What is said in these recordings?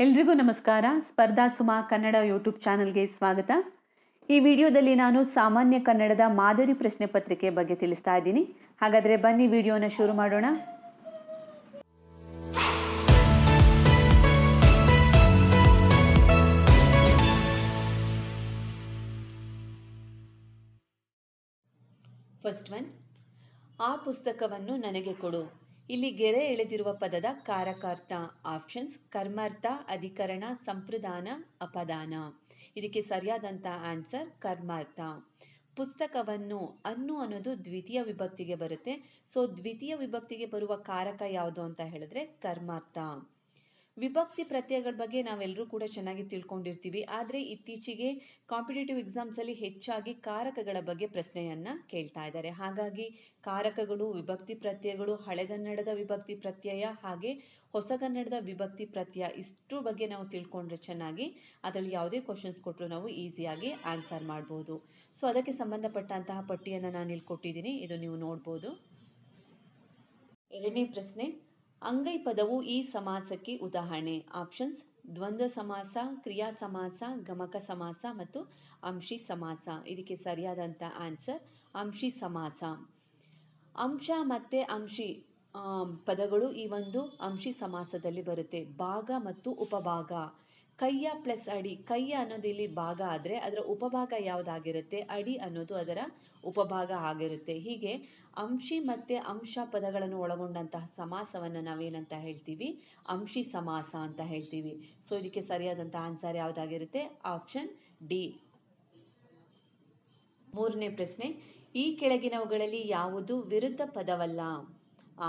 ಎಲ್ರಿಗೂ ನಮಸ್ಕಾರ. ಸ್ಪರ್ಧಾ ಸುಮಾ ಕನ್ನಡ ಯೂಟ್ಯೂಬ್ ಚಾನಲ್ಗೆ ಸ್ವಾಗತ. ಈ ವಿಡಿಯೋದಲ್ಲಿ ನಾನು ಸಾಮಾನ್ಯ ಕನ್ನಡದ ಮಾದರಿ ಪ್ರಶ್ನೆ ಪತ್ರಿಕೆ ಬಗ್ಗೆ ತಿಳಿಸ್ತಾ ಇದ್ದೀನಿ. ಹಾಗಾದರೆ ಬನ್ನಿ ವಿಡಿಯೋನ ಶುರು ಮಾಡೋಣ. ಫಸ್ಟ್ ಒನ್ ಆ ಪುಸ್ತಕವನ್ನು ನನಗೆ ಕೊಡು. ಇಲ್ಲಿ ಗೆರೆ ಎಳೆದಿರುವ ಪದದ ಕಾರಕಾರ್ಥ ಆಪ್ಷನ್ಸ್ ಕರ್ಮಾರ್ಥ ಅಧಿಕರಣ, ಸಂಪ್ರದಾನ, ಅಪದಾನ. ಇದಕ್ಕೆ ಸರಿಯಾದಂಥ ಆನ್ಸರ್ ಕರ್ಮಾರ್ಥ ಪುಸ್ತಕವನ್ನು ಅನ್ನು ಅನ್ನೋದು ದ್ವಿತೀಯ ವಿಭಕ್ತಿಗೆ ಬರುತ್ತೆ. ಸೊ ದ್ವಿತೀಯ ವಿಭಕ್ತಿಗೆ ಬರುವ ಕಾರಕ ಯಾವುದು ಅಂತ ಹೇಳಿದ್ರೆ ಕರ್ಮಾರ್ಥ ವಿಭಕ್ತಿ ಪ್ರತ್ಯಯಗಳ ಬಗ್ಗೆ ನಾವೆಲ್ಲರೂ ಕೂಡ ಚೆನ್ನಾಗಿ ತಿಳ್ಕೊಂಡಿರ್ತೀವಿ. ಆದರೆ ಇತ್ತೀಚೆಗೆ ಕಾಂಪಿಟೇಟಿವ್ ಎಕ್ಸಾಮ್ಸಲ್ಲಿ ಹೆಚ್ಚಾಗಿ ಕಾರಕಗಳ ಬಗ್ಗೆ ಪ್ರಶ್ನೆಯನ್ನು ಕೇಳ್ತಾ ಇದ್ದಾರೆ. ಹಾಗಾಗಿ ಕಾರಕಗಳು, ವಿಭಕ್ತಿ ಪ್ರತ್ಯಯಗಳು ಹಳೆಗನ್ನಡದ ವಿಭಕ್ತಿ ಪ್ರತ್ಯಯ ಹಾಗೆ ಹೊಸಗನ್ನಡದ ವಿಭಕ್ತಿ ಪ್ರತ್ಯಯ ಇಷ್ಟು ಬಗ್ಗೆ ನಾವು ತಿಳ್ಕೊಂಡ್ರೆ ಚೆನ್ನಾಗಿ ಅದರಲ್ಲಿ ಯಾವುದೇ ಕ್ವಶನ್ಸ್ ಕೊಟ್ಟರು ನಾವು ಈಸಿಯಾಗಿ ಆನ್ಸರ್ ಮಾಡ್ಬೋದು. ಸೊ ಅದಕ್ಕೆ ಸಂಬಂಧಪಟ್ಟಂತಹ ಪಟ್ಟಿಯನ್ನು ನಾನು ಇಲ್ಲಿ ಕೊಟ್ಟಿದ್ದೀನಿ. ಇದು ನೀವು ನೋಡ್ಬೋದು. ಎರಡನೇ ಪ್ರಶ್ನೆ. ಅಂಗೈ ಪದವು ಈ ಸಮಾಸಕ್ಕೆ ಉದಾಹರಣೆ. ಆಪ್ಷನ್ಸ್ ದ್ವಂದ್ವ ಸಮಾಸ, ಕ್ರಿಯಾ ಸಮಾಸ, ಗಮಕ ಸಮಾಸ ಮತ್ತು ಅಂಶಿ ಸಮಾಸ. ಇದಕ್ಕೆ ಸರಿಯಾದಂಥ ಆನ್ಸರ್ ಅಂಶಿ ಸಮಾಸ. ಅಂಶ ಮತ್ತು ಅಂಶಿ ಪದಗಳು ಈ ಒಂದು ಅಂಶಿ ಸಮಾಸದಲ್ಲಿ ಬರುತ್ತೆ. ಭಾಗ ಮತ್ತು ಉಪಭಾಗ. ಕೈಯ ಪ್ಲಸ್ ಅಡಿ ಕೈಯ ಅನ್ನೋದು ಇಲ್ಲಿ ಭಾಗ ಆದರೆ ಅದರ ಉಪಭಾಗ ಯಾವುದಾಗಿರುತ್ತೆ? ಅಡಿ ಅನ್ನೋದು ಅದರ ಉಪಭಾಗ ಆಗಿರುತ್ತೆ. ಹೀಗೆ ಅಂಶಿ ಮತ್ತು ಅಂಶ ಪದಗಳನ್ನು ಒಳಗೊಂಡಂತಹ ಸಮಾಸವನ್ನು ನಾವೇನಂತ ಹೇಳ್ತೀವಿ? ಅಂಶಿ ಸಮಾಸ ಅಂತ ಹೇಳ್ತೀವಿ. ಸೊ ಇದಕ್ಕೆ ಸರಿಯಾದಂಥ ಆನ್ಸರ್ ಯಾವುದಾಗಿರುತ್ತೆ? ಆಪ್ಷನ್ ಡಿ ಮೂರನೇ ಪ್ರಶ್ನೆ, ಈ ಕೆಳಗಿನವುಗಳಲ್ಲಿ ಯಾವುದು ವಿರುದ್ಧ ಪದವಲ್ಲ?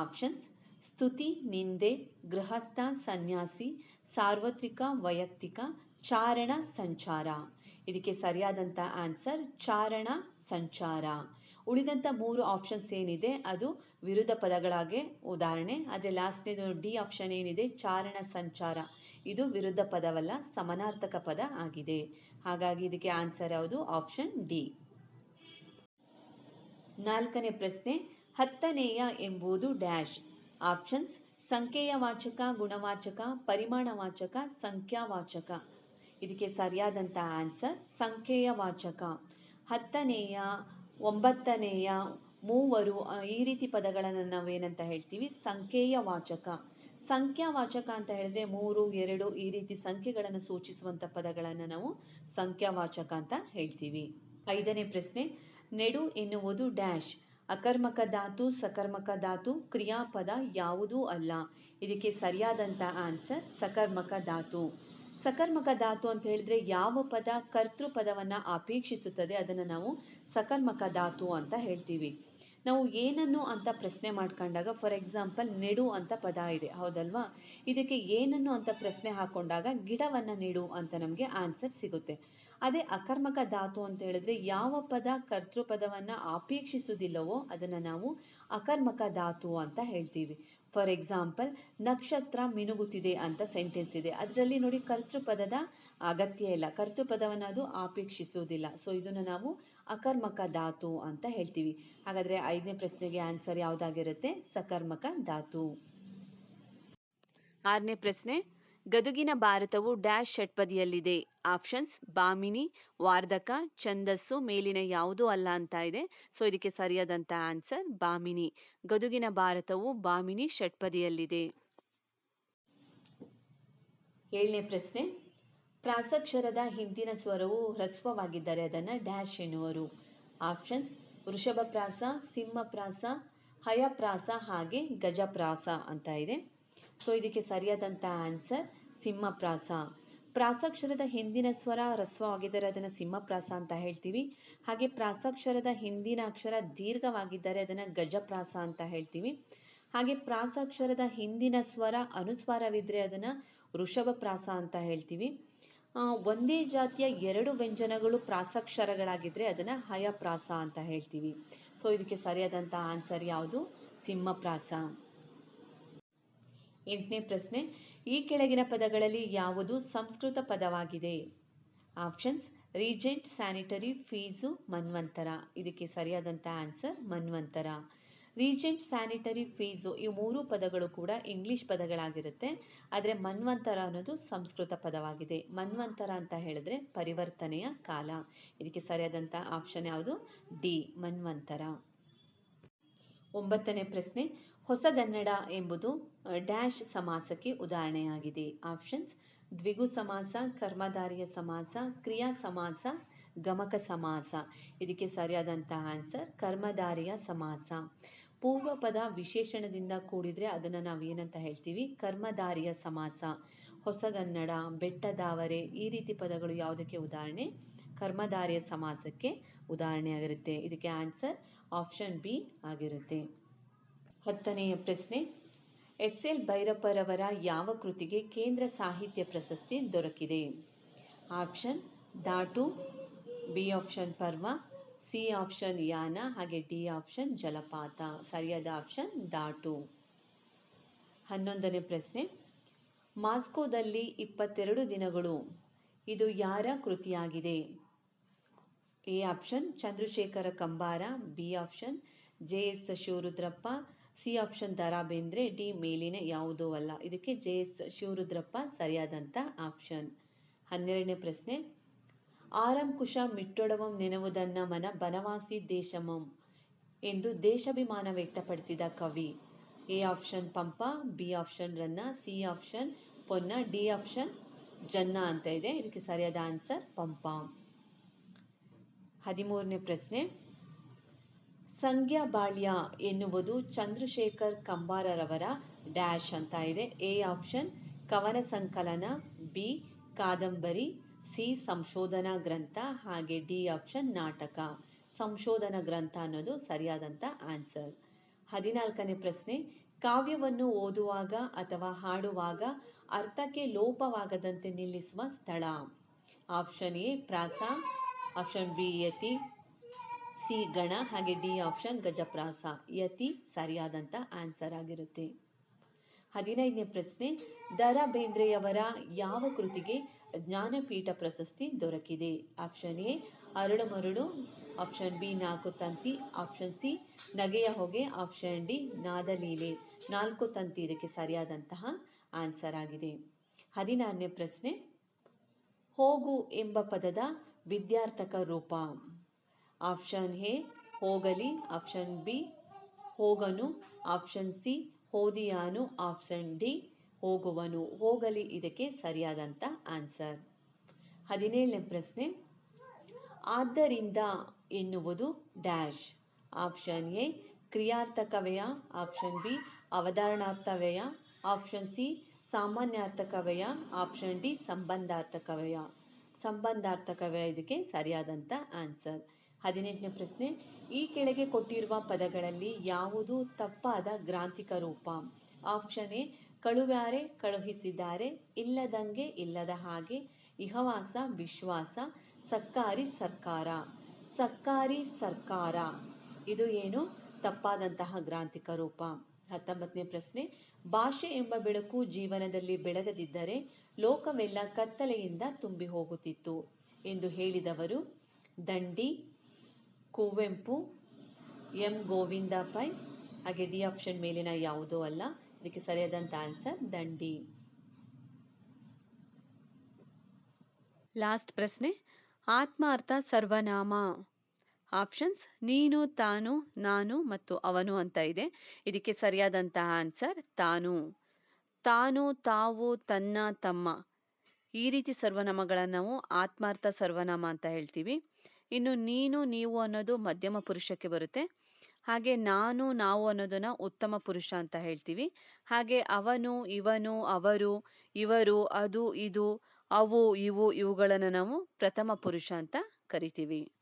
ಆಪ್ಷನ್ಸ್ ಸ್ತುತಿ, ನಿಂದೆ, ಗೃಹಸ್ಥ, ಸನ್ಯಾಸಿ, ಸಾರ್ವತ್ರಿಕ, ವೈಯಕ್ತಿಕ, ಚಾರಣ, ಸಂಚಾರ. ಇದಕ್ಕೆ ಸರಿಯಾದಂಥ ಆನ್ಸರ್ ಚಾರಣ, ಸಂಚಾರ. ಉಳಿದಂಥ ಮೂರು ಆಪ್ಷನ್ಸ್ ಏನಿದೆ? ಅದು ವಿರುದ್ಧ ಪದಗಳಾಗೆ ಉದಾಹರಣೆ. ಆದರೆ ಲಾಸ್ಟ್ನೇದು ಡಿ ಆಪ್ಷನ್ ಏನಿದೆ? ಚಾರಣ, ಸಂಚಾರ. ಇದು ವಿರುದ್ಧ ಪದವಲ್ಲ, ಸಮನಾರ್ಥಕ ಪದ ಆಗಿದೆ. ಹಾಗಾಗಿ ಇದಕ್ಕೆ ಆನ್ಸರ್ ಯಾವುದು? Option D. ನಾಲ್ಕನೇ ಪ್ರಶ್ನೆ, ಹತ್ತನೆಯ ಎಂಬುದು ಡ್ಯಾಶ್. ಆಪ್ಷನ್ಸ್ ಸಂಖ್ಯೆಯ ವಾಚಕ ಗುಣವಾಚಕ, ಪರಿಮಾಣವಾಚಕ, ಸಂಖ್ಯಾವಾಚಕ. ಇದಕ್ಕೆ ಸರಿಯಾದಂಥ ಆನ್ಸರ್ ಸಂಖ್ಯೆಯ ವಾಚಕ ಹತ್ತನೆಯ, ಒಂಬತ್ತನೆಯ, ಮೂವರು ಈ ರೀತಿ ಪದಗಳನ್ನು ನಾವೇನಂತ ಹೇಳ್ತೀವಿ? ಸಂಖ್ಯೆಯ ವಾಚಕ ಸಂಖ್ಯಾವಾಚಕ ಅಂತ ಹೇಳಿದ್ರೆ ಮೂರು, ಎರಡು, ಈ ರೀತಿ ಸಂಖ್ಯೆಗಳನ್ನು ಸೂಚಿಸುವಂಥ ಪದಗಳನ್ನು ನಾವು ಸಂಖ್ಯಾವಾಚಕ ಅಂತ ಹೇಳ್ತೀವಿ. ಐದನೇ ಪ್ರಶ್ನೆ, ನೆಡು ಎನ್ನುವುದು ಡ್ಯಾಶ್. ಅಕರ್ಮಕ ಧಾತು, ಸಕರ್ಮಕ ಧಾತು, ಕ್ರಿಯಾಪದ ಯಾವುದೂ ಅಲ್ಲ. ಇದಕ್ಕೆ ಸರಿಯಾದಂಥ ಆನ್ಸರ್ ಸಕರ್ಮಕ ಧಾತು. ಸಕರ್ಮಕ ಧಾತು ಅಂತ ಹೇಳಿದ್ರೆ ಯಾವ ಪದ ಕರ್ತೃ ಪದವನ್ನು ಅಪೇಕ್ಷಿಸುತ್ತದೆ ಅದನ್ನು ನಾವು ಸಕರ್ಮಕ ಧಾತು ಅಂತ ಹೇಳ್ತೀವಿ. ನಾವು ಏನನ್ನು ಅಂತ ಪ್ರಶ್ನೆ ಮಾಡ್ಕೊಂಡಾಗ ಫಾರ್ ಎಕ್ಸಾಂಪಲ್ ನೆಡು ಅಂತ ಪದ ಇದೆ, ಹೌದಲ್ವಾ? ಇದಕ್ಕೆ ಏನನ್ನು ಅಂತ ಪ್ರಶ್ನೆ ಹಾಕೊಂಡಾಗ ಗಿಡವನ್ನು ನೆಡು ಅಂತ ನಮಗೆ ಆನ್ಸರ್ ಸಿಗುತ್ತೆ. ಅದೇ ಅಕರ್ಮಕ ಧಾತು ಅಂತ ಹೇಳಿದ್ರೆ ಯಾವ ಪದ ಕರ್ತೃಪದವನ್ನು ಅಪೇಕ್ಷಿಸುವುದಿಲ್ಲವೋ ಅದನ್ನು ನಾವು ಅಕರ್ಮಕ ಧಾತು ಅಂತ ಹೇಳ್ತೀವಿ. ಫಾರ್ ಎಕ್ಸಾಂಪಲ್ ನಕ್ಷತ್ರ ಮಿನುಗುತ್ತಿದೆ ಅಂತ ಸೆಂಟೆನ್ಸ್ ಇದೆ. ಅದರಲ್ಲಿ ನೋಡಿ ಕರ್ತೃಪದದ ಅಗತ್ಯ ಇಲ್ಲ. ಕರ್ತೃಪದವನ್ನು ಅದು ಅಪೇಕ್ಷಿಸುವುದಿಲ್ಲ. ಸೊ ಇದನ್ನು ನಾವು ಅಕರ್ಮಕ ಧಾತು ಅಂತ ಹೇಳ್ತೀವಿ. ಹಾಗಾದರೆ ಐದನೇ ಪ್ರಶ್ನೆಗೆ ಆನ್ಸರ್ ಯಾವುದಾಗಿರುತ್ತೆ? ಸಕರ್ಮಕ ಧಾತು. ಆರನೇ ಪ್ರಶ್ನೆ ಗದುಗಿನ ಭಾರತವು ಡ್ಯಾಶ್ ಷಟ್ಪದಿಯಲ್ಲಿದೆ. ಆಪ್ಷನ್ಸ್, ಬಾಮಿನಿ, ವಾರ್ಧಕ, ಛಂದಸ್ಸು ಮೇಲಿನ ಯಾವುದೂ ಅಲ್ಲ ಅಂತ ಇದೆ. ಸೊ, ಇದಕ್ಕೆ ಸರಿಯಾದಂಥ ಆನ್ಸರ್ ಬಾಮಿನಿ. ಗದುಗಿನ ಭಾರತವು ಬಾಮಿನಿ ಷಟ್ಪದಿಯಲ್ಲಿದೆ. ಏಳನೇ ಪ್ರಶ್ನೆ. ಪ್ರಾಸಕ್ಷರದ ಹಿಂದಿನ ಸ್ವರವು ಹ್ರಸ್ವವಾಗಿದ್ದರೆ ಅದನ್ನು ಡ್ಯಾಶ್ ಎನ್ನುವರು. ಆಪ್ಷನ್ಸ್, ವೃಷಭಪ್ರಾಸ, ಸಿಂಹಪ್ರಾಸ, ಹಯಪ್ರಾಸ ಹಾಗೆ ಗಜಪ್ರಾಸ ಅಂತ ಇದೆ. ಸೊ ಇದಕ್ಕೆ ಸರಿಯಾದಂಥ ಆನ್ಸರ್ ಸಿಂಹಪ್ರಾಸ. ಪ್ರಾಸಾಕ್ಷರದ ಹಿಂದಿನ ಸ್ವರ ಹ್ರಸ್ವವಾಗಿದ್ದರೆ ಅದನ್ನು ಸಿಂಹಪ್ರಾಸ ಅಂತ ಹೇಳ್ತೀವಿ. ಹಾಗೆ ಪ್ರಾಸಾಕ್ಷರದ ಹಿಂದಿನ ಅಕ್ಷರ ದೀರ್ಘವಾಗಿದ್ದರೆ ಅದನ್ನು ಗಜಪ್ರಾಸ ಅಂತ ಹೇಳ್ತೀವಿ. ಹಾಗೆ ಪ್ರಾಸಾಕ್ಷರದ ಹಿಂದಿನ ಸ್ವರ ಅನುಸ್ವಾರವಿದ್ದರೆ ಅದನ್ನು ವೃಷಭಪ್ರಾಸ ಅಂತ ಹೇಳ್ತೀವಿ. ಒಂದೇ ಜಾತಿಯ ಎರಡು ವ್ಯಂಜನಗಳು ಪ್ರಾಸಾಕ್ಷರಗಳಾಗಿದ್ದರೆ ಅದನ್ನು ಹಯಪ್ರಾಸ ಅಂತ ಹೇಳ್ತೀವಿ. ಸೊ ಇದಕ್ಕೆ ಸರಿಯಾದಂಥ ಆನ್ಸರ್ ಯಾವುದು? ಸಿಂಹಪ್ರಾಸ. ಎಂಟನೇ ಪ್ರಶ್ನೆ, ಈ ಕೆಳಗಿನ ಪದಗಳಲ್ಲಿ ಯಾವುದು ಸಂಸ್ಕೃತ ಪದವಾಗಿದೆ? ಆಪ್ಷನ್ಸ್, ರೀಜೆಂಟ್, ಸ್ಯಾನಿಟರಿ, ಫೀಸು, ಮನ್ವಂತರ. ಇದಕ್ಕೆ ಸರಿಯಾದಂಥ ಆನ್ಸರ್, ಮನ್ವಂತರ. ರೀಜೆಂಟ್, ಸ್ಯಾನಿಟರಿ, ಫೀಸು ಈ ಮೂರು ಪದಗಳು ಕೂಡ ಇಂಗ್ಲಿಷ್ ಪದಗಳಾಗಿರುತ್ತೆ. ಆದರೆ ಮನ್ವಂತರ ಅನ್ನೋದು ಸಂಸ್ಕೃತ ಪದವಾಗಿದೆ. ಮನ್ವಂತರ ಅಂತ ಹೇಳಿದ್ರೆ ಪರಿವರ್ತನೆಯ ಕಾಲ. ಇದಕ್ಕೆ ಸರಿಯಾದಂಥ ಆಪ್ಷನ್ ಯಾವುದು? ಡಿ, ಮನ್ವಂತರ. ಒಂಬತ್ತನೇ ಪ್ರಶ್ನೆ ಹೊಸಗನ್ನಡ ಎಂಬುದು ಡ್ಯಾಶ್ ಸಮಾಸಕ್ಕೆ ಉದಾಹರಣೆಯಾಗಿದೆ. ಆಪ್ಷನ್ಸ್, ದ್ವಿಗು ಸಮಾಸ, ಕರ್ಮಧಾರಿಯ ಸಮಾಸ, ಕ್ರಿಯಾ ಸಮಾಸ, ಗಮಕ ಸಮಾಸ. ಇದಕ್ಕೆ ಸರಿಯಾದಂತಹ ಆನ್ಸರ್, ಕರ್ಮಧಾರಿಯ ಸಮಾಸ. ಪೂರ್ವ ಪದ ವಿಶೇಷಣದಿಂದ ಕೂಡಿದರೆ ಅದನ್ನು ನಾವು ಏನಂತ ಹೇಳ್ತೀವಿ? ಕರ್ಮಧಾರಿಯ ಸಮಾಸ. ಹೊಸಗನ್ನಡ ಬೆಟ್ಟದಾವರೆ, ಈ ರೀತಿ ಪದಗಳು ಯಾವುದಕ್ಕೆ ಉದಾಹರಣೆ? ಕರ್ಮಧಾರಿಯ ಸಮಾಸಕ್ಕೆ ಉದಾಹರಣೆಯಾಗಿರುತ್ತೆ. ಇದಕ್ಕೆ ಆನ್ಸರ್ ಆಪ್ಷನ್ ಬಿ ಆಗಿರುತ್ತೆ. ಹತ್ತನೆಯ ಪ್ರಶ್ನೆ. ಎಸ್ ಎಲ್ ಭೈರಪ್ಪರವರ ಯಾವ ಕೃತಿಗೆ ಕೇಂದ್ರ ಸಾಹಿತ್ಯ ಪ್ರಶಸ್ತಿ ದೊರಕಿದೆ? Option Daatu B option Parva, C option Yaana, ಹಾಗೆ ಡಿ ಆಪ್ಷನ್ ಜಲಪಾತ. ಸರಿಯಾದ ಆಪ್ಷನ್ ದಾಟು ಹನ್ನೊಂದನೇ ಪ್ರಶ್ನೆ. ಮಾಸ್ಕೋದಲ್ಲಿ ಇಪ್ಪತ್ತೆರಡು ದಿನಗಳು. ಇದು ಯಾರ ಕೃತಿಯಾಗಿದೆ? A option, Chandrashekhara Kambara, B option, J S Shivarudrappa, C option Da Ra Bendre D ಮೇಲಿನ ಯಾವುದೂ ಅಲ್ಲ. ಇದಕ್ಕೆ ಜೆ ಎಸ್ ಶಿವರುದ್ರಪ್ಪ ಸರಿಯಾದಂಥ ಆಪ್ಷನ್. ಹನ್ನೆರಡನೇ ಪ್ರಶ್ನೆ. ಆರಂ ಕುಶ ಮಿಟ್ಟೊಡವಂ ನೆನವುದನ್ನ ಮನ ಬನವಾಸಿ ದೇಶಮಂ ಎಂದು ದೇಶಾಭಿಮಾನ ವ್ಯಕ್ತಪಡಿಸಿದ ಕವಿ. A option Pampa, B option Ranna, C option Ponna, D option Janna ಅಂತ ಇದೆ. ಇದಕ್ಕೆ ಸರಿಯಾದ ಆನ್ಸರ್ ಪಂಪ. ಹದಿಮೂರನೇ ಪ್ರಶ್ನೆ. ಸಂಜ್ಞಾ ಬಾಳ್ಯ ಎನ್ನುವುದು ಚಂದ್ರಶೇಖರ್ ಕಂಬಾರರವರ ಡ್ಯಾಶ್ ಅಂತ ಇದೆ. ಎ ಆಪ್ಷನ್, ಕವನ ಸಂಕಲನ, ಬಿ ಕಾದಂಬರಿ, ಸಿ ಸಂಶೋಧನಾ ಗ್ರಂಥ, ಹಾಗೆ ಡಿ ಆಪ್ಷನ್, ನಾಟಕ. ಸಂಶೋಧನಾ ಗ್ರಂಥ ಅನ್ನೋದು ಸರಿಯಾದಂಥ ಆನ್ಸರ್. ಹದಿನಾಲ್ಕನೇ ಪ್ರಶ್ನೆ, ಕಾವ್ಯವನ್ನು ಓದುವಾಗ ಅಥವಾ ಹಾಡುವಾಗ ಅರ್ಥಕ್ಕೆ ಲೋಪವಾಗದಂತೆ ನಿಲ್ಲಿಸುವ ಸ್ಥಳ. ಆಪ್ಷನ್ ಎ ಪ್ರಾಸ ಆಪ್ಷನ್ ಬಿ ಯತಿ ಸಿ ಗಣ ಹಾಗೆ ಡಿ ಆಪ್ಷನ್ ಗಜಪ್ರಾಸ ಯತಿ ಸರಿಯಾದಂಥ ಆನ್ಸರ್ ಆಗಿರುತ್ತೆ. ಹದಿನೈದನೇ ಪ್ರಶ್ನೆ. ದರ ಬೇಂದ್ರೆಯವರ ಯಾವ ಕೃತಿಗೆ ಜ್ಞಾನಪೀಠ ಪ್ರಶಸ್ತಿ ದೊರಕಿದೆ? ಆಪ್ಷನ್ ಎ ಅರಳು ಮರಳು. ಆಪ್ಷನ್ ಬಿ ನಾಲ್ಕು ತಂತಿ. ಆಪ್ಷನ್ ಸಿ ನಗೆಯ ಹೊಗೆ. ಆಪ್ಷನ್ ಡಿ ನಾದಲೀಲೆ. ನಾಲ್ಕು ತಂತಿ ಇದಕ್ಕೆ ಸರಿಯಾದಂತಹ ಆನ್ಸರ್ ಆಗಿದೆ. ಹದಿನಾರನೇ ಪ್ರಶ್ನೆ. ಹೋಗು ಎಂಬ ಪದದ ವಿದ್ಯಾರ್ಥಕ ರೂಪ. ಆಪ್ಷನ್ ಎ, ಹೋಗಲಿ. ಆಪ್ಷನ್ ಬಿ, ಹೋಗನು. ಆಪ್ಷನ್ ಸಿ, ಹೋದಿಯಾನು. ಆಪ್ಷನ್ ಡಿ, ಹೋಗುವನು. ಹೋಗಲಿ ಇದಕ್ಕೆ ಸರಿಯಾದಂಥ ಆನ್ಸರ್. ಹದಿನೇಳನೇ ಪ್ರಶ್ನೆ. ಆದ್ದರಿಂದ ಎನ್ನುವುದು ಡ್ಯಾಶ್. ಆಪ್ಷನ್ ಎ, ಕ್ರಿಯಾರ್ಥಕವ್ಯಯ. ಆಪ್ಷನ್ ಬಿ, ಅವಧಾರಣಾರ್ಥವ್ಯಯ. ಆಪ್ಷನ್ ಸಿ, ಸಾಮಾನ್ಯಾರ್ಥಕವ್ಯಯ. ಆಪ್ಷನ್ ಡಿ, ಸಂಬಂಧಾರ್ಥಕವ್ಯಯ. ಸಂಬಂಧಾರ್ಥಕವ್ಯಯ ಇದಕ್ಕೆ ಸರಿಯಾದಂಥ ಆನ್ಸರ್. ಹದಿನೆಂಟನೇ ಪ್ರಶ್ನೆ, ಈ ಕೆಳಗೆ ಕೊಟ್ಟಿರುವ ಪದಗಳಲ್ಲಿ ಯಾವುದು ತಪ್ಪಾದ ಗ್ರಾಂಥಿಕ ರೂಪ? ಆಪ್ಷನ್ ಎ, ಕಳುವ್ಯಾರೆ, ಕಳುಹಿಸಿದ್ದಾರೆ, ಇಲ್ಲದಂಗೆ ಇಲ್ಲದ ಹಾಗೆ, ಇಹವಾಸ, ವಿಶ್ವಾಸ, ಸಕ್ಕಾರಿ ಸರ್ಕಾರ. ಸಕ್ಕಾರಿ ಸರ್ಕಾರ. ಇದು ಏನು? ತಪ್ಪಾದಂತಹ ಗ್ರಾಂಥಿಕ ರೂಪ. ಹತ್ತೊಂಬತ್ತನೇ ಪ್ರಶ್ನೆ, ಭಾಷೆ ಎಂಬ ಬೆಳಕು ಜೀವನದಲ್ಲಿ ಬೆಳಗದಿದ್ದರೆ ಲೋಕವೆಲ್ಲ ಕತ್ತಲೆಯಿಂದ ತುಂಬಿ ಹೋಗುತ್ತಿತ್ತು ಎಂದು ಹೇಳಿದವರು ದಂಡಿ, ಕುವೆಂಪು, ಎಂ ಗೋವಿಂದ ಪೈ ಹಾಗೆ ಡಿ ಆಪ್ಷನ್ ಮೇಲಿನ ಯಾವುದೂ ಅಲ್ಲ. ಇದಕ್ಕೆ ಸರಿಯಾದಂಥ ಆನ್ಸರ್ ದಂಡಿ. ಲಾಸ್ಟ್ ಪ್ರಶ್ನೆ, ಆತ್ಮಾರ್ಥ ಸರ್ವನಾಮ. ಆಪ್ಷನ್ಸ್ ನೀನು, ತಾನು, ನಾನು ಮತ್ತು ಅವನು ಅಂತ ಇದೆ. ಇದಕ್ಕೆ ಸರಿಯಾದಂತಹ ಆನ್ಸರ್ ತಾನು. ತಾನು, ತಾವು, ತನ್ನ, ತಮ್ಮ. ಈ ರೀತಿ ಸರ್ವನಾಮಗಳನ್ನು ನಾವು ಆತ್ಮಾರ್ಥ ಸರ್ವನಾಮ ಅಂತ ಹೇಳ್ತೀವಿ. ಇನ್ನು ನೀನು, ನೀವು ಅನ್ನೋದು ಮಧ್ಯಮ ಪುರುಷಕ್ಕೆ ಬರುತ್ತೆ. ಹಾಗೆ ನಾನು, ನಾವು ಅನ್ನೋದನ್ನ ಉತ್ತಮ ಪುರುಷ ಅಂತ ಹೇಳ್ತೀವಿ. ಹಾಗೆ ಅವನು, ಇವನು, ಅವರು, ಇವರು, ಅದು, ಇದು, ಅವು, ಇವು, ಇವುಗಳನ್ನು ನಾವು ಪ್ರಥಮ ಪುರುಷ ಅಂತ ಕರಿತೀವಿ.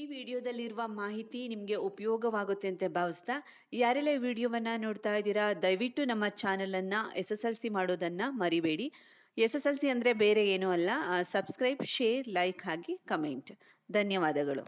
ಈ ವಿಡಿಯೋದಲ್ಲಿರುವ ಮಾಹಿತಿ ನಿಮಗೆ ಉಪಯೋಗವಾಗುತ್ತೆ ಅಂತ ಭಾವಿಸ್ತಾ ಯಾರೆಲ್ಲ ವಿಡಿಯೋವನ್ನು ನೋಡ್ತಾ ಇದ್ದೀರಾ, ದಯವಿಟ್ಟು ನಮ್ಮ ಚಾನಲನ್ನು ಎಸ್ ಎಸ್ ಎಲ್ ಸಿ ಮಾಡೋದನ್ನು ಮರಿಬೇಡಿ. ಎಸ್ ಎಸ್ ಎಲ್ ಸಿ ಅಂದರೆ ಬೇರೆ ಏನೂ ಅಲ್ಲ. ಸಬ್ಸ್ಕ್ರೈಬ್ ಶೇರ್ ಲೈಕ್ ಹಾಗೆ ಕಮೆಂಟ್ ಧನ್ಯವಾದಗಳು.